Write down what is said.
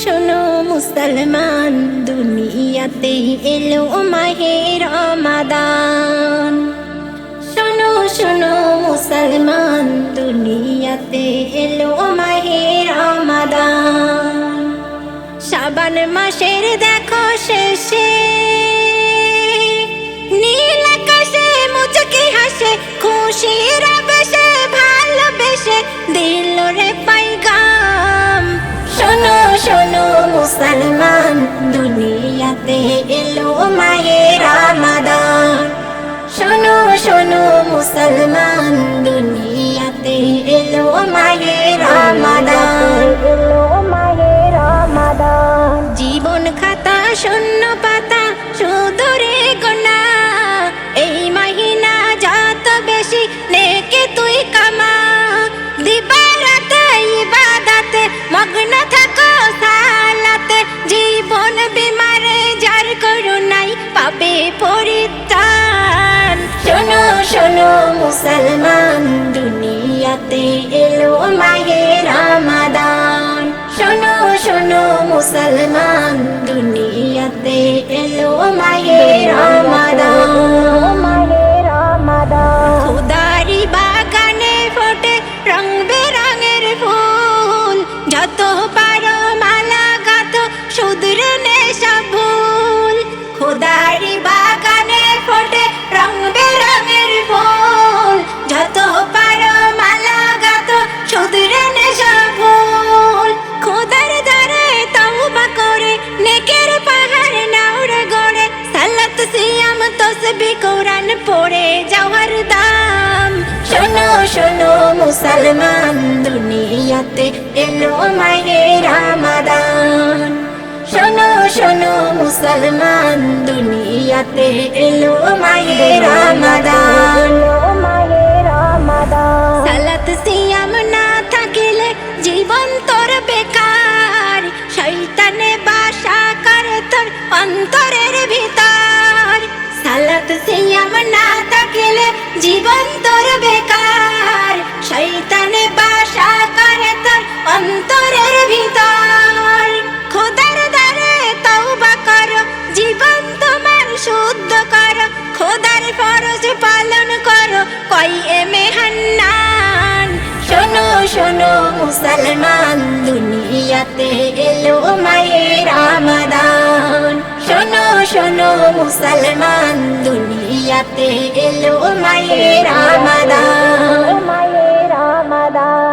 শোনো মুসলমান দুনিয়াতে এলো মাহে রমাদান। শোনো শোনো মুসলমান, দুনিয়াতে এলো মাহে রমাদান। শাবান মাসের দেখো শেষে, নীল মুচকি হাসে, খুশির বেশে ভালোবেসে, দিল মুসলমান দুনিয়াতে এলো মায়ে রামাদান শোনো শোনো মুসলমান দুনিয়াতে এলো মায়ে রামাদান জীবন খাতা শূন্য মুসলমান দুনিয়াতে এলো মাহে রামাদান। শোনো শোনো মুসলমান দুনিয়াতে পড়ে যাওয়ার দাম। শোনো শোনো, মুসলমান, দুনিয়াতে এলো মায়ে রামাদান শোনো শোনো, মুসলমান, দুনিয়াতে এলো মায়ে রামাদান মায়ে রামাদান সালাত সিয়াম জীবন তোর বেকার। বাসা অন্তরের ভিতর সিয়াম না থাকিলে জীবন তোর বেকার। শৈতানে বাসা করে তোর অন্তরের ভিতর। খোদার দ্বারে তওবা করো, জীবন তোমার শুদ্ধ করো। খোদার ফরজ পালন করো কই এ মেহান্নান। শোনো শোনো, মুসলমান, দুনিয়াতে এলো মায়ে রামাদান শোনো শোনো মুসলমান দুনিয়াতে এলো মায়ের রামাদান মায়ের রামাদান